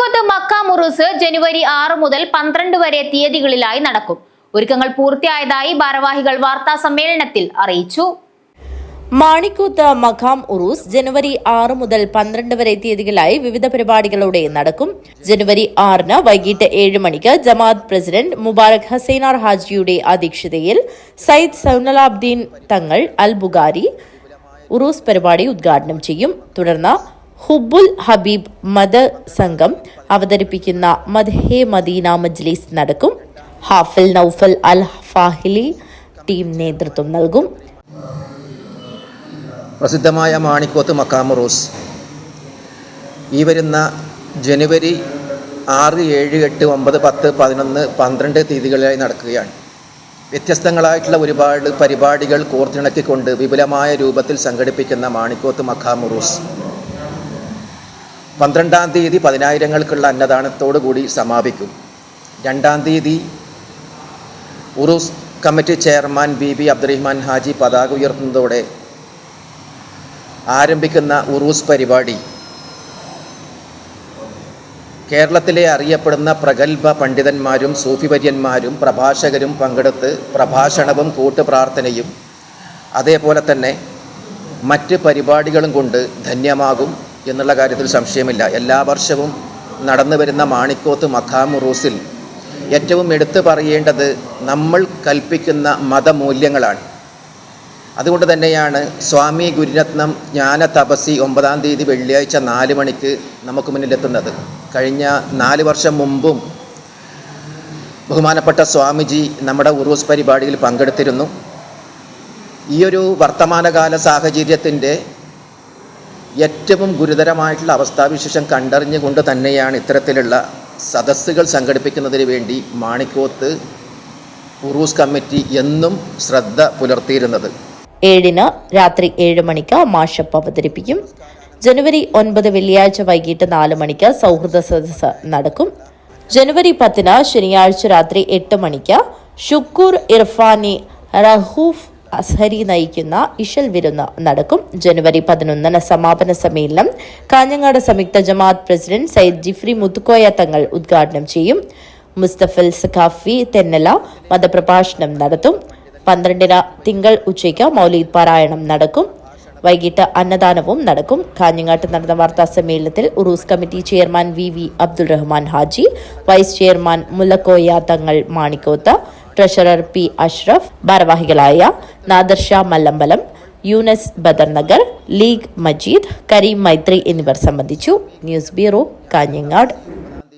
Manikkoth Mecca മുറൂസ് ജനുവരി ആറ് മുതൽ പന്ത്രണ്ട് വരെ തീയതികളിലായി നടക്കും. ഒരുക്കങ്ങൾ പൂർത്തിയായതായി ഭാരവാഹികൾ വാർത്താ സമ്മേളനത്തിൽ അറിയിച്ചു. മാണിക്കൂത്ത് മഖാം ഉറൂസ് ജനുവരി ആറ് മുതൽ പന്ത്രണ്ട് വരെ തീയതികളായി വിവിധ പരിപാടികളോടെ നടക്കും. ജനുവരി ആറിന് വൈകിട്ട് ഏഴ് മണിക്ക് ജമാഅത്ത് പ്രസിഡന്റ് മുബാറക് ഹസൈനാർ ഹാജിയുടെ അധ്യക്ഷതയിൽ സയ്യിദ് സൗനലാബ്ദീൻ തങ്ങൾ അൽ ബുഗാരി ഉറൂസ് പരിപാടി ഉദ്ഘാടനം ചെയ്യും. തുടർന്ന് ഹുബുൽ ഹബീബ് മദ സംഘം അവതരിപ്പിക്കുന്ന മദ്ഹെ മദീന മജ്ലിസ് നടക്കും. ഹാഫിൽ നൌഫൽ അൽ ഫാഹിലി ടീം നേതൃത്വം നൽകും. പ്രസിദ്ധമായ മാണിക്കോത്ത് മക്കാമറൂസ് ഈ വരുന്ന ജനുവരി ആറ് ഏഴ് എട്ട് ഒമ്പത് പത്ത് പതിനൊന്ന് പന്ത്രണ്ട് തീയതികളിലായി നടക്കുകയാണ്. വ്യത്യസ്തങ്ങളായിട്ടുള്ള ഒരുപാട് പരിപാടികൾ കോർത്തിണക്കിക്കൊണ്ട് വിപുലമായ രൂപത്തിൽ സംഘടിപ്പിക്കുന്ന മാണിക്കോത്ത് മക്കാമുറൂസ് പന്ത്രണ്ടാം തീയതി പതിനായിരങ്ങൾക്കുള്ള അന്നദാനത്തോടു കൂടി സമാപിക്കും. രണ്ടാം തീയതി ഉറൂസ് committee chairman B B Abdurahman Haji പതാക ഉയർത്തുന്നതോടെ ആരംഭിക്കുന്ന ഉറൂസ് പരിപാടി കേരളത്തിലെ അറിയപ്പെടുന്ന പ്രഗത്ഭ പണ്ഡിതന്മാരും സൂഫിവര്യന്മാരും പ്രഭാഷകരും പങ്കെടുത്ത് പ്രഭാഷണവും കൂട്ടുപ്രാർത്ഥനയും അതേപോലെ തന്നെ മറ്റ് പരിപാടികളും കൊണ്ട് ധന്യമാകും. എന്നുള്ള കാര്യത്തിൽ സംശയമില്ല. എല്ലാ വർഷവും നടന്നു വരുന്ന മാണിക്കോത്ത് മഖാം റൂസിൽ ഏറ്റവും എടുത്തു പറയേണ്ടത് നമ്മൾ കൽപ്പിക്കുന്ന മതമൂല്യങ്ങളാണ്. അതുകൊണ്ട് തന്നെയാണ് സ്വാമി ഗുരുരത്നം ജ്ഞാന തപസി ഒമ്പതാം തീയതി വെള്ളിയാഴ്ച നാല് മണിക്ക് നമുക്ക് മുന്നിലെത്തുന്നത്. കഴിഞ്ഞ നാല് വർഷം മുമ്പും ബഹുമാനപ്പെട്ട സ്വാമിജി നമ്മുടെ ഉറൂസ് പരിപാടിയിൽ പങ്കെടുത്തിരുന്നു. ഈ ഒരു വർത്തമാനകാല സാഹചര്യത്തിന്റെ ഏറ്റവും ഗുരുതരമായിട്ടുള്ള അവസ്ഥാവിശേഷം കണ്ടറിഞ്ഞുകൊണ്ട് തന്നെയാണ് ഇത്തരത്തിലുള്ള സദസ്സുകൾ സംഘടിപ്പിക്കുന്നതിന് വേണ്ടി മാണിക്കോത്ത് ഉറൂസ് കമ്മിറ്റി എന്നും ശ്രദ്ധ പുലർത്തിയിരുന്നത്. ഏഴിന് രാത്രി ഏഴ് മണിക്ക് മാഷപ്പ് അവതരിപ്പിക്കും. ജനുവരി ഒൻപത് വെള്ളിയാഴ്ച വൈകിട്ട് നാല് മണിക്ക് സൗഹൃദ സദസ് നടക്കും. ജനുവരി പത്തിന് ശനിയാഴ്ച രാത്രി എട്ട് മണിക്ക് ഷുക്കൂർ ഇർഫാനി റഹൂഫ് അസ്ഹരി നയിക്കുന്ന ഇഷൽ വിരുന്ന് നടക്കും. ജനുവരി പതിനൊന്നിന് സമാപന സമ്മേളനം കാഞ്ഞങ്ങാട് സംയുക്ത ജമാഅത്ത് പ്രസിഡന്റ് സയ്യിദ് ജിഫ്രി മുത്തുക്കോയ തങ്ങൾ ഉദ്ഘാടനം ചെയ്യും. മുസ്തഫൽ സഖാഫി തെന്നല മതപ്രഭാഷണം നടത്തും. പന്ത്രണ്ടിന് തിങ്കൾ ഉച്ചയ്ക്ക് മൗലീദ് പാരായണം നടക്കും. വൈകിട്ട് അന്നദാനവും നടക്കും. കാഞ്ഞങ്ങാട്ട് നടന്ന വാർത്താ സമ്മേളനത്തിൽ ഉറൂസ് committee chairman V V Abdul Rahman Haji vice chairman Mullakoya Thangal Manikoth treasurer P Ashraf ഭാരവാഹികളായ നാദർ ഷാ മല്ലമ്പലം യൂനസ് ബദർ നഗർ ലീഗ് മജീദ് കരീം മൈത്രി എന്നിവർ സംബന്ധിച്ചു. News bureau Kanhangad.